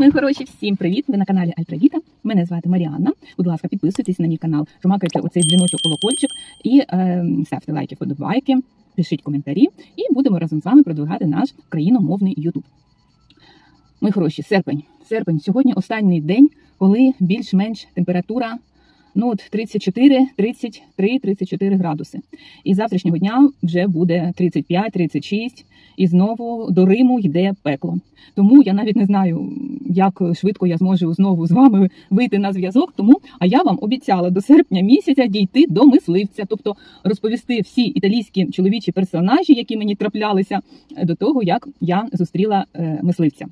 Мої хороші! Всім привіт! Ви на каналі Альтравіта. Мене звати Маріанна. Будь ласка, підписуйтесь на мій канал, жмакайте оцей дзвіночок колокольчик і е, ставте лайки, вподобайки, пишіть коментарі, і будемо разом з вами продвигати наш країномовний Ютуб. Мої хороші, серпень. Серпень. Сьогодні останній день, коли більш-менш температура ну от 34, 33, 34 градуси. І завтрашнього дня вже буде 35, 36, і знову до Риму йде пекло. Тому я навіть не знаю, як швидко я зможу знову з вами вийти на зв'язок. Тому а я вам обіцяла до серпня місяця дійти до мисливця, тобто розповісти всі італійські чоловічі персонажі, які мені траплялися, е, до того як я зустріла е, мисливця.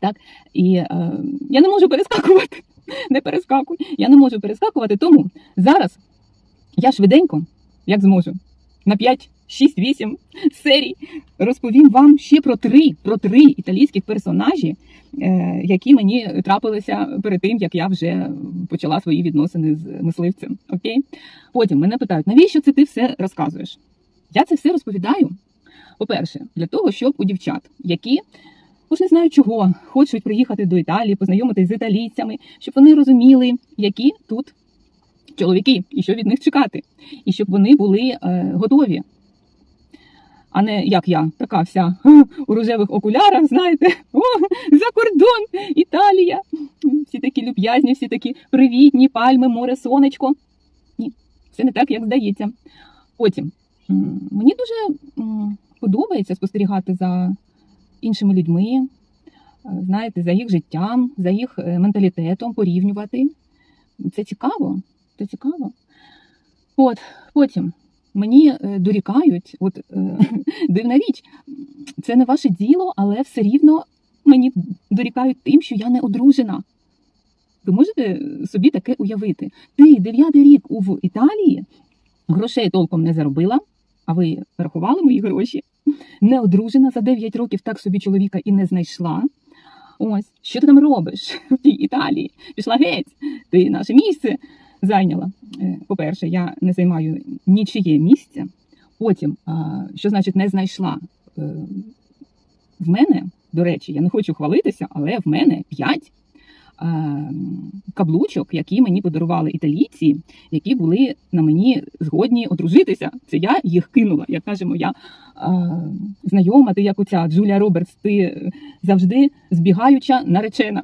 Так і е, я не можу перескакувати. Не перескакуй. Я не можу перескакувати. Тому зараз я швиденько, як зможу, на 5, 6, 8 серій розповім вам ще про три, про три італійських персонажі, е, які мені трапилися перед тим, як я вже почала свої відносини з мисливцем. Окей? Потім мене питають, навіщо це ти все розказуєш? Я це все розповідаю. По-перше, для того, щоб у дівчат, які Уж не знаю чого, хочуть приїхати до Італії, познайомитись з італійцями, щоб вони розуміли, які тут чоловіки і що від них чекати, і щоб вони були е, готові. А не як я, така вся у рожевих окулярах, знаєте, о, за кордон, Італія. Всі такі люб'язні, всі такі привітні, пальми, море, сонечко. Ні, все не так, як здається. Потім мені дуже подобається спостерігати за іншими людьми, е, знаєте, за їх життям, за їх е, менталітетом порівнювати. Це цікаво. Це цікаво. От, потім мені е, дорікають, от дивна річ, це не ваше діло, але все рівно мені дорікають тим, що я не одружена. Ви можете собі таке уявити? Ти дев'ятий рік в Італії, грошей толком не заробила, а ви рахували мої гроші? Не одружена за 9 років, так собі чоловіка і не знайшла. Ось, що ти там робиш в тій Італії? Пішла геть, ти наше місце зайняла. Е, По-перше, я не займаю нічиє місце. Потім, що значить не знайшла? Е, В мене, до речі, я не хочу хвалитися, але в мене 5 каблучок, які мені подарували італійці, які були на мені згодні одружитися. Це я їх кинула. Як каже моя знайома, ти як оця Джулія Робертс, ти завжди збігаюча наречена.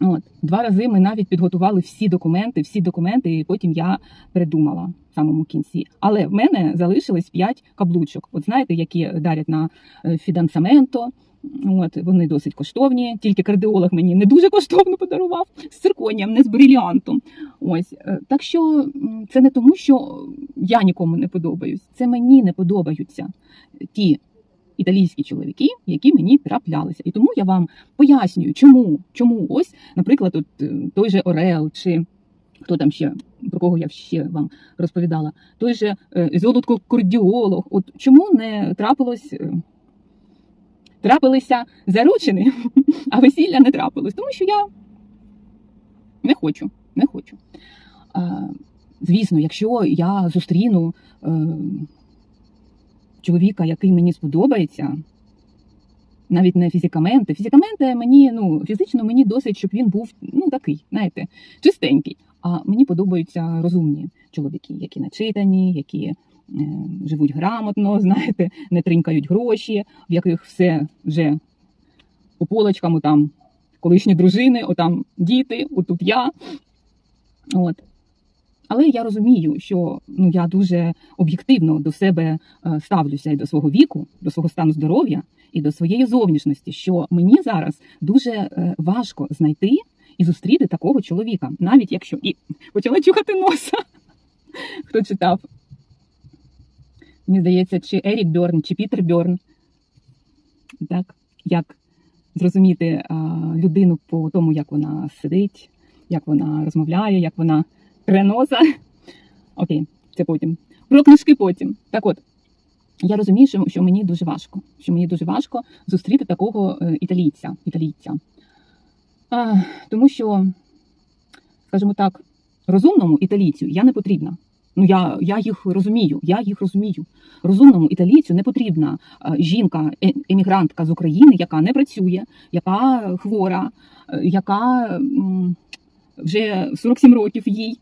От два рази ми навіть підготували всі документи, всі документи, і потім я придумала в самому кінці. Але в мене залишилось п'ять каблучок. От знаєте, які дарять на е, фідансаменто. От вони досить коштовні. Тільки кардіолог мені не дуже коштовно подарував з цирконієм, не з бриліантом. Ось е, так що це не тому, що я нікому не подобаюсь. Це мені не подобаються ті італійські чоловіки, які мені траплялися. І тому я вам пояснюю, чому, чому ось, наприклад, от е, той же Орел чи. Хто там ще про кого я ще вам розповідала? Той же е, золоткокордіолог. От чому не трапилось трапилися заручини, а весілля не трапилось, тому що я не хочу, не хочу. Звісно, якщо я зустріну е, чоловіка, який мені сподобається, навіть не фізикаменти. Фізикаменти мені, ну, фізично мені досить, щоб він був ну, такий, знаєте, чистенький. А мені подобаються розумні чоловіки, які начитані, які живуть грамотно, знаєте, не тринькають гроші, в яких все вже по полочкам, там колишні дружини, отам діти, отут я. От. Але я розумію, що ну, я дуже об'єктивно до себе е, ставлюся і до свого віку, до свого стану здоров'я і до своєї зовнішності, що мені зараз дуже е, важко знайти і зустріти такого чоловіка, навіть якщо і почала чухати носа. Хто читав? Мені здається, чи Ерік Бьорн, чи Пітер Бьорн. Так, як зрозуміти а, людину по тому, як вона сидить, як вона розмовляє, як вона тре. Окей, це потім. Про книжки потім. Так от, я розумію, що, що мені дуже важко. Що мені дуже важко зустріти такого е, італійця. італійця. А, тому що, скажімо так, розумному італійцю я не потрібна. Ну я, я їх розумію. Я їх розумію. Розумному італійцю не потрібна е, жінка, е- емігрантка з України, яка не працює, яка хвора, е, яка вже 47 років їй.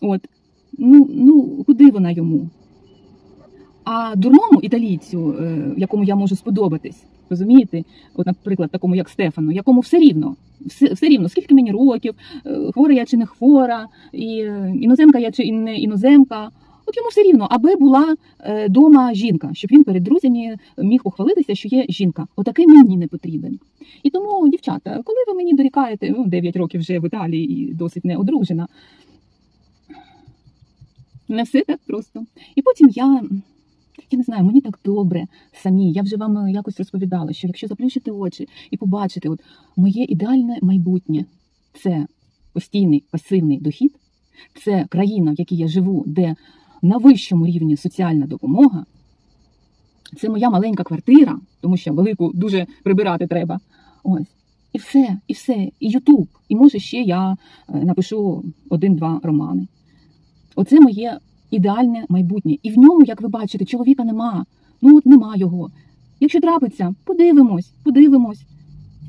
От ну, ну куди вона йому? А дурному італійцю, якому я можу сподобатись, розумієте? От, наприклад, такому як Стефану, якому все рівно, все, все рівно, скільки мені років, е, хвора я чи не хвора, і е, іноземка я чи не іноземка. От йому все рівно, аби була е, дома жінка, щоб він перед друзями міг похвалитися, що є жінка. Отакий мені не потрібен. І тому, дівчата, коли ви мені дорікаєте, ну, 9 років вже в Італії і досить не одружена, не все так просто. І потім я, я не знаю, мені так добре самі. Я вже вам якось розповідала, що якщо заплющити очі і побачити, от моє ідеальне майбутнє це постійний пасивний дохід, це країна, в якій я живу, де на вищому рівні соціальна допомога. Це моя маленька квартира, тому що велику дуже прибирати треба. Ось. І все, і все, і Ютуб. І може ще я е, напишу один-два романи. Оце моє ідеальне майбутнє. І в ньому, як ви бачите, чоловіка нема. Ну от нема його. Якщо трапиться, подивимось, подивимось,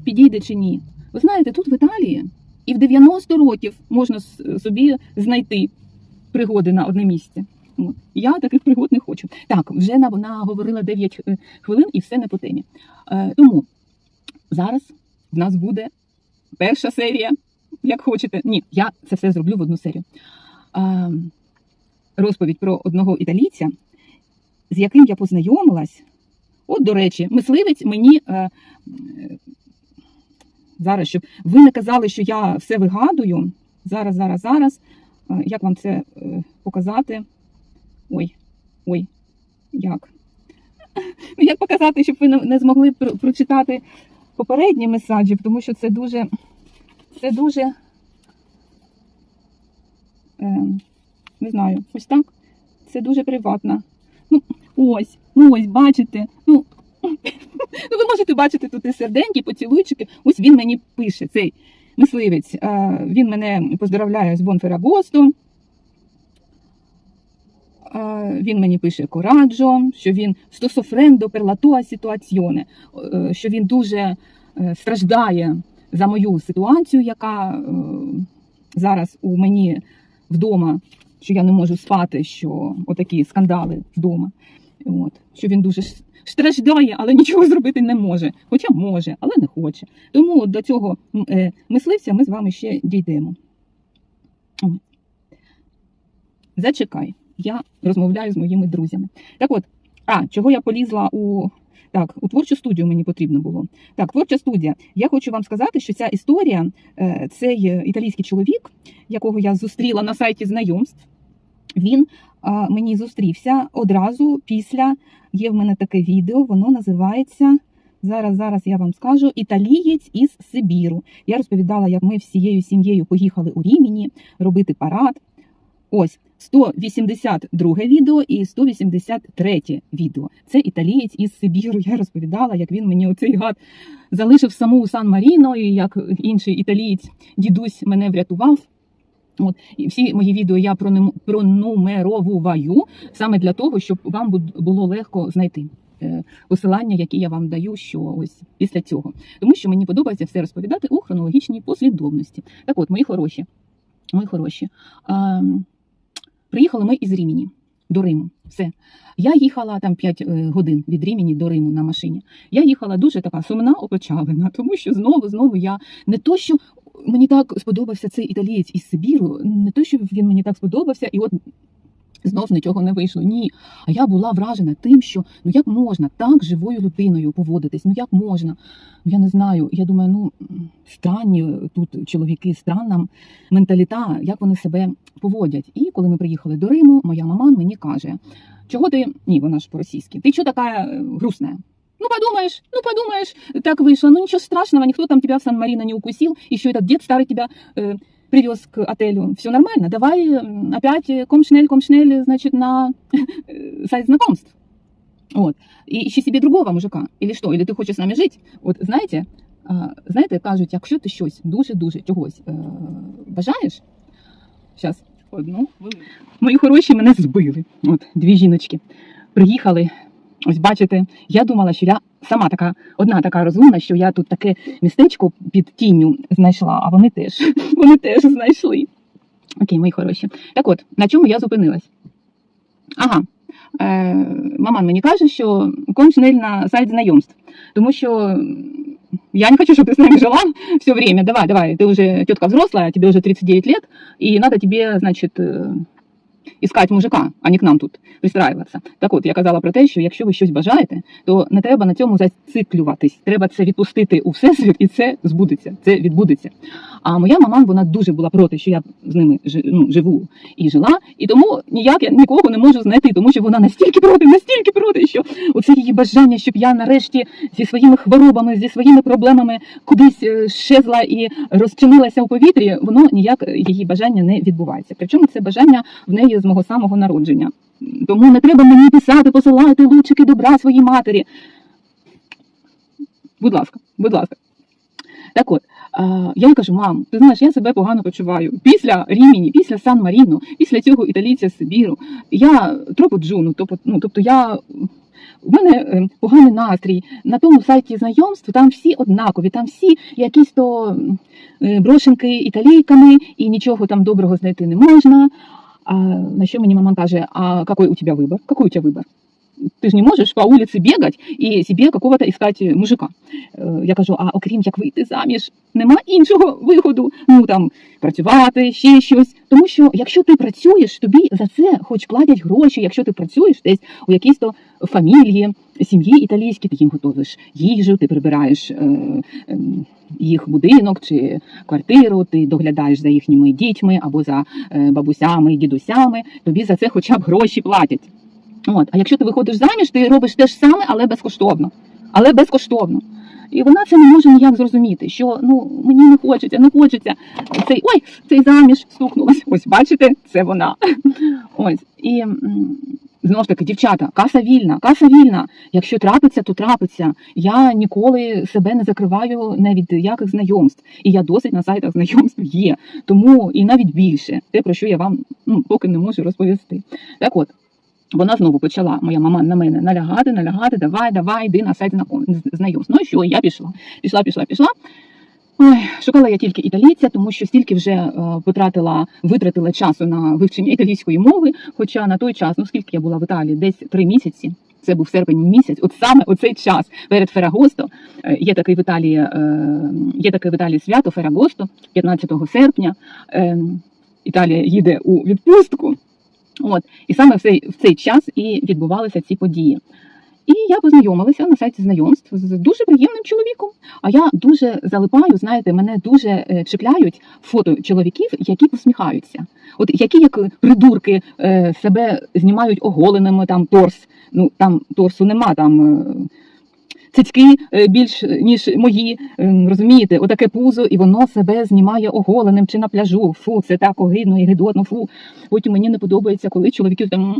підійде чи ні. Ви знаєте, тут в Італії і в 90 років можна собі знайти пригоди на одне місце. Я таких пригод не хочу. Так, вже на- наговорила 9 е, хвилин і все не по темі. Е, тому зараз в нас буде перша серія, як хочете. Ні, я це все зроблю в одну серію. Розповідь про одного італійця, з яким я познайомилась. От, до речі, мисливець мені е, е, зараз, щоб ви не казали, що я все вигадую. Зараз, зараз, зараз. Е, як вам це е, показати? Ой, ой, як? Ну, як показати, щоб ви не- змогли про- прочитати попередні месаджі, тому що це дуже, це дуже, е, не знаю, ось так. Це дуже приватно. Ну, ось, ну ось, бачите. Ну, ну ви можете бачити тут і серденькі, поцілуйчики. Ось він мені пише, цей мисливець. Він мене поздравляє з Бонферагосту. Він мені пише кораджо, що він стософрендо tua situazione, е, що він дуже е, страждає за мою ситуацію, яка е, зараз у мені вдома, що я не можу спати, що отакі скандали вдома. От, що він дуже страждає, але нічого зробити не може. Хоча може, але не хоче. Тому до цього е, мисливця ми з вами ще дійдемо. Зачекай, я розмовляю з моїми друзями. Так от, а, чого я полізла у. Так, у творчу студію мені потрібно було. Так, творча студія. Я хочу вам сказати, що ця історія, е, цей е, італійський чоловік, якого я зустріла на сайті знайомств, він мені зустрівся одразу після. Є в мене таке відео, воно називається. Зараз, зараз я вам скажу італієць із Сибіру. Я розповідала, як ми всією сім'єю поїхали у Рімені робити парад. Ось 182 відео і 183 відео. Це італієць із Сибіру. Я розповідала, як він мені оцей гад залишив саму у Сан Маріно, і як інший італієць дідусь мене врятував. От і всі мої відео я пронум- пронумеровую саме для того, щоб вам було легко знайти е, посилання, які я вам даю, що ось після цього. Тому що мені подобається все розповідати у хронологічній послідовності. Так от, мої хороші, мої хороші. А, приїхали ми із Рімені до Риму. Все. Я їхала там 5 годин від Рімені до Риму на машині. Я їхала дуже така сумна, опечалена, тому що знову, знову я не то, що мені так сподобався цей італієць із Сибіру, не то, що він мені так сподобався, і от знов нічого не вийшло. Ні. А я була вражена тим, що ну як можна так живою людиною поводитись? Ну як можна? Ну я не знаю. Я думаю, ну м, странні тут чоловіки, странна менталіта, як вони себе поводять. І коли ми приїхали до Риму, моя мама мені каже: чого ти ні, вона ж по-російськи, ти чого така е, грустна? Ну, подумаешь, ну, подумаешь, так вышло. Ну, ничего страшного, никто там тебя в Сан-Марино не укусил. Еще этот дед старый тебя э, привез к отелю. Все нормально. Давай м, опять э, комшнель, комшнель, значит, на э, сайт знакомств. Вот. И ищи себе другого мужика. Или что? Или ты хочеш з нами жити? От знаєте, а, знаєте, кажуть, якщо ти щось дуже-дуже чогось е, бажаєш, зараз Одну хвилину. Мої хороші мене збили. От дві жіночки приїхали. Ось бачите, я думала, що я сама така, одна така розумна, що я тут таке містечко під тінню знайшла, а вони теж, вони теж знайшли. Окей, мої хороші. Так от, на чому я зупинилась? Ага. Е, маман мені каже, що кончений на сайт знайомств. Тому що м, я не хочу, чтобы ты с нами жила все время. Давай, давай, ты уже тетка взрослая, тебе уже 39 лет, и надо тебе, значит, искать мужика, а не к нам тут пристраиватися. Так от, я казала про те, що якщо ви щось бажаєте, то не треба на цьому зациклюватись. Треба це відпустити у всесвіт, і це збудеться, це відбудеться. А моя мама, вона дуже була проти, що я з ними ну, живу і жила, і тому ніяк я нікого не можу знайти, тому що вона настільки проти, настільки проти, що оце її бажання, щоб я нарешті зі своїми хворобами, зі своїми проблемами кудись е, щезла і розчинилася у повітрі, воно ніяк е, її бажання не відбувається. Причому це бажання в неї з мого самого народження. Тому не треба мені писати, посилати лучики добра своїй матері. Будь ласка, будь ласка. Так от, я кажу, мам, ти знаєш, я себе погано почуваю. Після Ріміні, після Сан Маріно, після цього італійця Сибіру, я тропу джуну, тобто, ну, тобто я. У мене е, поганий настрій. На тому сайті знайомств там всі однакові, там всі якісь то е, брошенки італійками, і нічого там доброго знайти не можна. А на що мені мама каже, а какой у тебя выбор? Какой у тебя выбор? Ти ж не можеш по вулиці бігати і собі какого-то іскати мужика. Е, Я кажу, а окрім як вийти заміж, нема іншого виходу. Ну там працювати, ще щось. Тому що якщо ти працюєш, тобі за це хоч платять гроші. Якщо ти працюєш десь у якійсь то фамілії, сім'ї італійській, ти їм готовиш їжу, ти прибираєш е, е, їх будинок чи квартиру, ти доглядаєш за їхніми дітьми або за е, бабусями дідусями. Тобі за це хоча б гроші платять. От, а якщо ти виходиш заміж, ти робиш те ж саме, але безкоштовно. Але безкоштовно. І вона це не може ніяк зрозуміти, що ну мені не хочеться, не хочеться. Цей ой, цей заміж стукнулась. Ось бачите, це вона. Ось і знову ж таки, дівчата, каса вільна, каса вільна. Якщо трапиться, то трапиться. Я ніколи себе не закриваю не від яких знайомств. І я досить на сайтах знайомств є. Тому і навіть більше те, про що я вам ну, поки не можу розповісти. Так от. Вона знову почала, моя мама на мене налягати, налягати, давай, давай, йди на сайт знайомств. Ну і що, я пішла. Пішла, пішла, пішла. Ой, шукала я тільки італійця, тому що стільки вже е, потратила, витратила часу на вивчення італійської мови. Хоча на той час, ну скільки я була в Італії, десь три місяці. Це був серпень місяць. От саме оцей час перед Ферагосто е, є такий в Італії, е, є таке в Італії свято Ферагосто, 15 серпня. Е, Італія їде у відпустку. От і саме в цей в цей час і відбувалися ці події. І я познайомилася на сайті знайомств з дуже приємним чоловіком. А я дуже залипаю, знаєте, мене дуже е, чіпляють фото чоловіків, які посміхаються. От які як придурки е, себе знімають оголеними там торс. Ну там торсу нема, там е, цицьки е, більш ніж мої. е, Розумієте, отаке пузо, і воно себе знімає оголеним чи на пляжу. Фу, це так огидно і гидотно. Фу. Потім мені не подобається, коли чоловіки там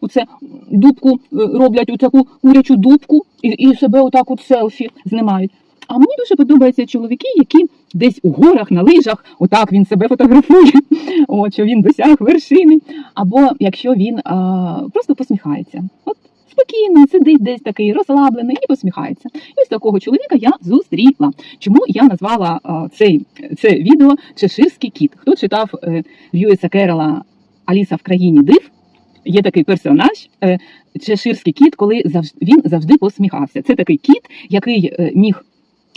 оце дубку е, роблять у таку курячу дубку і, і себе отак от селфі знімають. А мені дуже подобаються чоловіки, які десь у горах на лижах, отак він себе фотографує, от, що він досяг вершини. Або якщо він а, просто посміхається. От спокійно сидить десь такий розслаблений і посміхається. І ось такого чоловіка я зустріла. Чому я назвала цей, це відео Чеширський кіт? Хто читав е, Льюіса Керрела Аліса в країні див? Є такий персонаж, е, Чеширський кіт, коли завжди він завжди посміхався. Це такий кіт, який е, міг.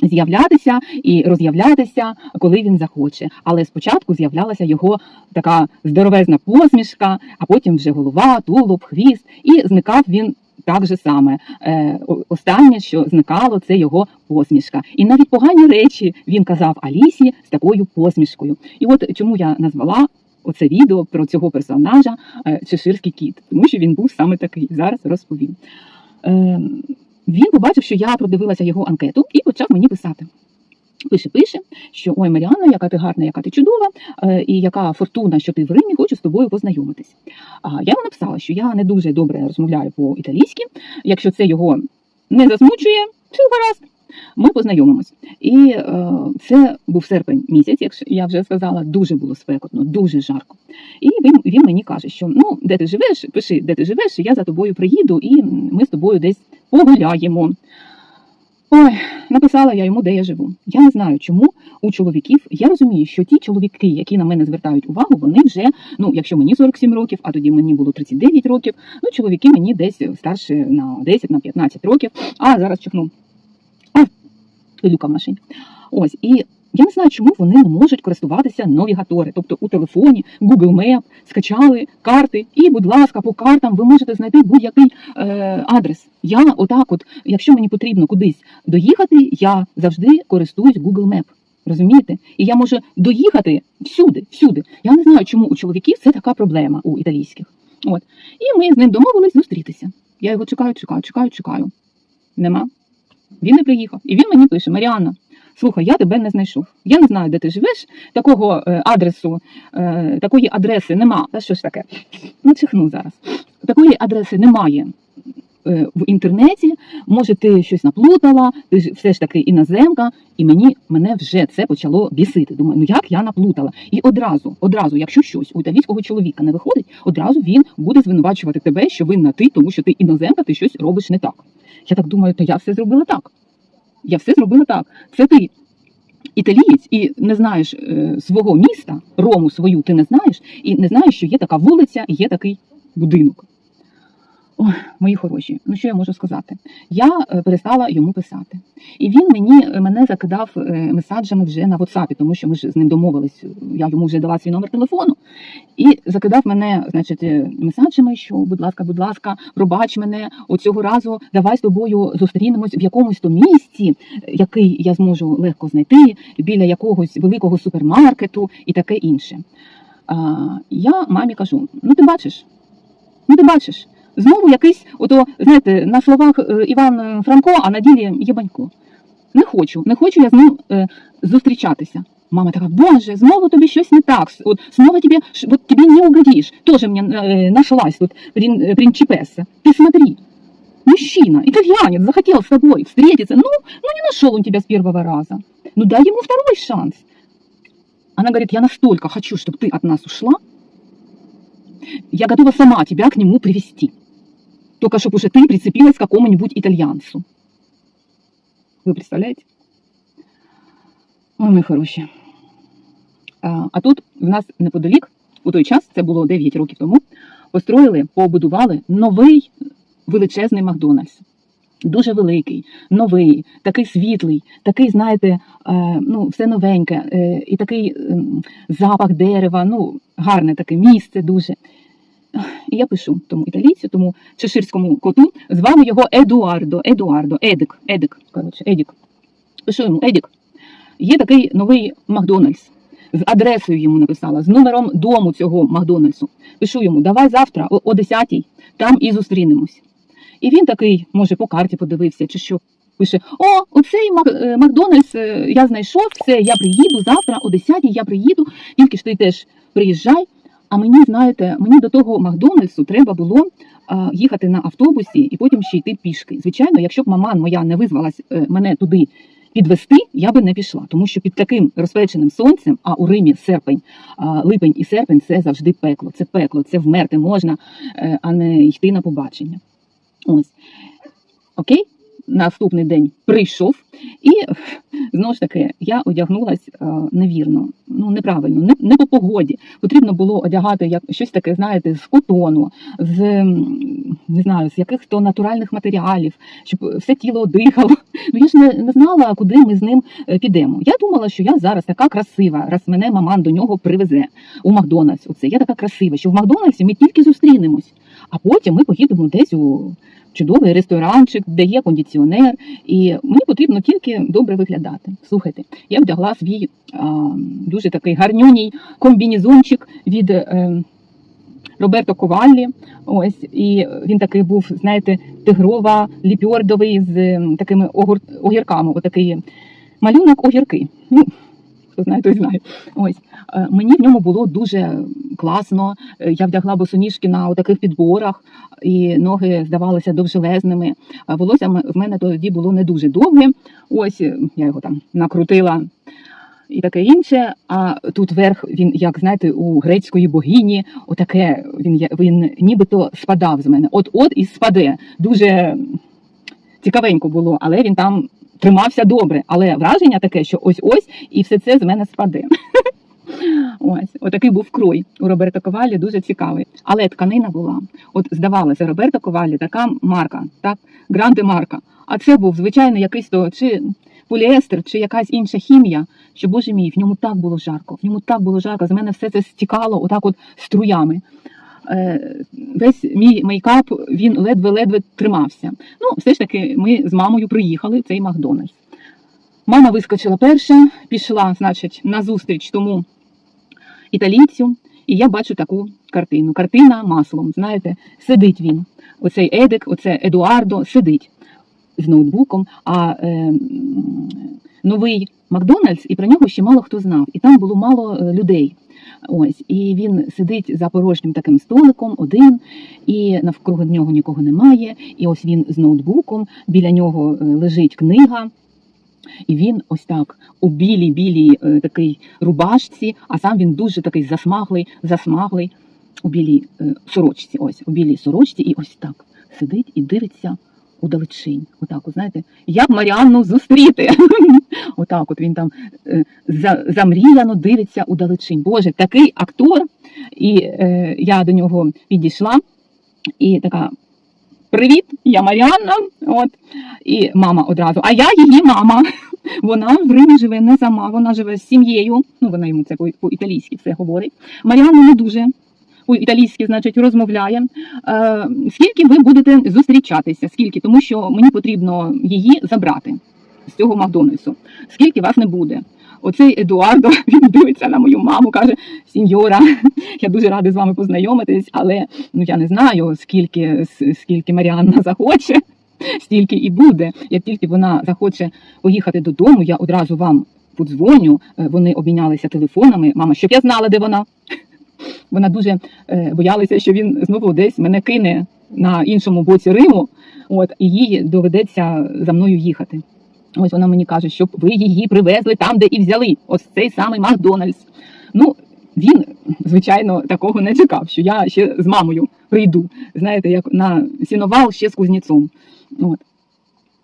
З'являтися і роз'являтися, коли він захоче. Але спочатку з'являлася його така здоровезна посмішка, а потім вже голова, тулуб, хвіст, і зникав він так же саме. Е, останнє, що зникало, це його посмішка. І навіть погані речі він казав Алісі з такою посмішкою. І от чому я назвала оце відео про цього персонажа е, Чеширський кіт, тому що він був саме такий. Зараз розповім. Е, він побачив, що я продивилася його анкету і почав мені писати. Пише, пише, що ой, Маріанна, яка ти гарна, яка ти чудова, е, і яка фортуна, що ти в Римі, хочу з тобою познайомитись. А я йому написала, що я не дуже добре розмовляю по-італійськи. Якщо це його не засмучує, все гаразд. Ми познайомимось. І е, це був серпень місяць, як я вже сказала, дуже було спекотно, дуже жарко. І він, він мені каже, що ну, де ти живеш, пиши, де ти живеш, я за тобою приїду, і ми з тобою десь погуляємо. Ой, написала я йому, де я живу. Я не знаю, чому у чоловіків. Я розумію, що ті чоловіки, які на мене звертають увагу, вони вже, ну, якщо мені 47 років, а тоді мені було 39 років, ну, чоловіки мені десь старше на 10, на 15 років. А зараз чихну. А, люка в машині. Ось, і я не знаю, чому вони не можуть користуватися навігатори. Тобто у телефоні Google Map скачали карти, і, будь ласка, по картам ви можете знайти будь-який е, адрес. Я отак, от, якщо мені потрібно кудись доїхати, я завжди користуюсь Google Map. Розумієте? І я можу доїхати всюди, всюди. Я не знаю, чому у чоловіків це така проблема у італійських. От. І ми з ним домовились зустрітися. Я його чекаю, чекаю, чекаю, чекаю. Нема. Він не приїхав. І він мені пише: Маріанна, слухай, я тебе не знайшов. Я не знаю, де ти живеш. Такого е, адресу, е, такої адреси нема. Та що ж таке? Ну, чихну зараз. Такої адреси немає е, в інтернеті. Може, ти щось наплутала, ти ж все ж таки іноземка, і мені мене вже це почало бісити. Думаю, ну як я наплутала? І одразу, одразу, якщо щось у італійського чоловіка не виходить, одразу він буде звинувачувати тебе, що винна ти, тому що ти іноземка, ти щось робиш не так. Я так думаю, то я все зробила так. Я все зробила так. Це ти італієць і не знаєш е, свого міста, рому свою ти не знаєш, і не знаєш, що є така вулиця є такий будинок. Ой, мої хороші, ну що я можу сказати? Я е, перестала йому писати. І він мені е, мене закидав е, месаджами вже на WhatsApp, тому що ми ж з ним домовились. Я йому вже дала свій номер телефону. І закидав мене, значить, месаджами, що, будь ласка, будь ласка, пробач мене оцього разу, давай з тобою зустрінемось в якомусь то місці, який я зможу легко знайти, біля якогось великого супермаркету і таке інше. А, я мамі кажу: ну ти бачиш, ну ти бачиш. Знову якийсь, ото, знаєте, на словах е, Іван Франко, а на ділі Єбанько. Не хочу, не хочу я з ним е, зустрічатися. Мама така, боже, знову тобі щось не так. От, снова тебе, ш- вот тебе не угодишь. Тоже мне э, нашлась тут прин, э, принчипесса. Ты смотри, мужчина, итальянец, захотел с тобой встретиться. Ну, ну не нашел он тебя с первого раза. Ну дай ему второй шанс. Она говорит, я настолько хочу, чтобы ты от нас ушла, я готова сама тебя к нему привести. Только чтобы уже ты прицепилась к какому-нибудь итальянцу. Ви представляєте? Ой, мої хороші. А, а тут в нас неподалік, у той час, це було 9 років тому, построїли, побудували новий величезний Макдональдс. Дуже великий, новий, такий світлий, такий, знаєте, е, ну, все новеньке, е, і такий ем, запах дерева, ну, гарне таке місце дуже. І я пишу тому італійцю, тому чеширському коту, звали його Едуардо, Едуардо, Едик, Едик, коротше, Едік. Пишу йому, Едік, є такий новий Макдональдс. З адресою йому написала, з номером дому цього Макдональдсу. Пишу йому, давай завтра о, о 10 там і зустрінемось. І він такий, може, по карті подивився, чи що. Пише: О, оцей е, Макдональдс е, я знайшов, все, я приїду завтра о 10-й я приїду, тільки ж ти теж приїжджай. А мені, знаєте, мені до того Макдональдсу треба було їхати на автобусі і потім ще йти пішки. Звичайно, якщо б маман моя не визвалась е, мене туди підвести, я би не пішла, тому що під таким розпеченим сонцем, а у Римі серпень, липень і серпень це завжди пекло. Це пекло, це вмерти можна, е, а не йти на побачення. Ось. Окей? Наступний день прийшов, і знову ж таки я одягнулась е, невірно, ну неправильно, не, не по погоді. Потрібно було одягати як щось таке, знаєте, з котону, з не знаю, з яких то натуральних матеріалів, щоб все тіло дихало. Ну я ж не, не знала, куди ми з ним е, підемо. Я думала, що я зараз така красива, раз мене маман до нього привезе у Макдональдс. Оце я така красива, що в Макдональдсі ми тільки зустрінемось, а потім ми поїдемо десь у чудовий ресторанчик, де є кондиціонер, і мені потрібно тільки добре виглядати. Слухайте, я вдягла свій а, дуже такий гарнюній комбінізончик від е, Роберто Коваллі. Ось, і він такий був, знаєте, тигрова, ліпьордовий з такими огур... огірками. Отакий малюнок огірки. Ну, хто знає, той знає. Ось е, мені в ньому було дуже класно. Е, Я вдягла босоніжки на таких підборах, і ноги здавалися довжелезними. Волосся в мене тоді було не дуже довге. Ось е, я його там накрутила. І таке інше, а тут верх він, як знаєте, у грецької богині, отаке він він нібито спадав з мене. От от і спаде. Дуже цікавенько було, але він там тримався добре. Але враження таке, що ось ось і все це з мене спаде. Ось, отакий був крой у Роберто Ковалі, дуже цікавий. Але тканина була. От здавалося, Роберто Ковалі така марка, так, гранде марка. А це був звичайний якийсь то чи поліестер, чи якась інша хімія. Що боже мій, в ньому так було жарко. В ньому так було жарко. З мене все це стікало отак, от струями. Е, Весь мій мейкап він ледве-ледве тримався. Ну, все ж таки, ми з мамою приїхали цей Макдональдс. Мама вискочила перша, пішла, значить, на зустріч тому італійцю, і я бачу таку картину. Картина маслом. Знаєте, сидить він. Оцей Едик, оце Едуардо сидить з ноутбуком. А е, новий Макдональдс, і про нього ще мало хто знав. І там було мало е, людей. Ось, і він сидить за порожнім таким столиком один, і навкруги нього нікого немає. І ось він з ноутбуком, біля нього е, лежить книга. І він ось так у білій білій е, такий рубашці, а сам він дуже такий засмаглий, засмаглий у білій е, сорочці. Ось у білій сорочці, і ось так сидить і дивиться у далечінь. Отак, от, знаєте, як Маріанну зустріти. Отак, от він там е, замріяно дивиться у далечінь. Боже, такий актор. І е, я до нього підійшла і така. Привіт, я Маріанна. От і мама одразу. А я її мама. Вона в Римі живе не сама, вона живе з сім'єю. Ну вона йому це по- по-італійськи все говорить. Маріанна не дуже по-італійськи, значить, розмовляє. Е, скільки ви будете зустрічатися? Скільки? Тому що мені потрібно її забрати з цього Макдональдсу. Скільки вас не буде? Оцей Едуардо він дивиться на мою маму, каже: Сіньора, я дуже радий з вами познайомитись, але ну я не знаю, скільки, скільки Маріанна захоче, стільки і буде. Як тільки вона захоче поїхати додому, я одразу вам подзвоню. Е, Вони обмінялися телефонами. Мама, щоб я знала, де вона. Вона дуже е, боялася, що він знову десь мене кине на іншому боці Риму, от і їй доведеться за мною їхати. Ось вона мені каже, щоб ви її привезли там, де і взяли. Ось цей самий Макдональдс. Ну, він, звичайно, такого не чекав, що я ще з мамою прийду. Знаєте, як на сіновал ще з кузнєцом. От.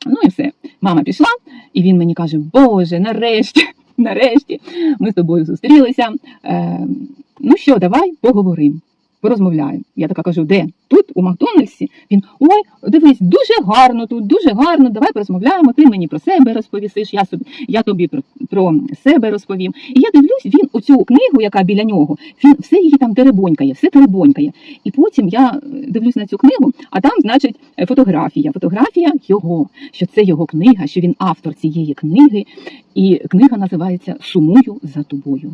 Ну і все. Мама пішла, і він мені каже: Боже, нарешті, нарешті, ми з тобою зустрілися. Е, ну що, давай поговоримо. Порозмовляємо. Я така кажу, де? Тут, у Макдональдсі. Він ой, дивись, дуже гарно тут, дуже гарно. Давай порозмовляємо. Ти мені про себе розповісиш. Я собі, я тобі про, про себе розповім. І я дивлюсь, він оцю книгу, яка біля нього, він все її там теребонькає, все теребонькає. І потім я е, дивлюсь на цю книгу, а там, значить, е, фотографія. Фотографія його, що це його книга, що він автор цієї книги. І книга називається Сумую за тобою.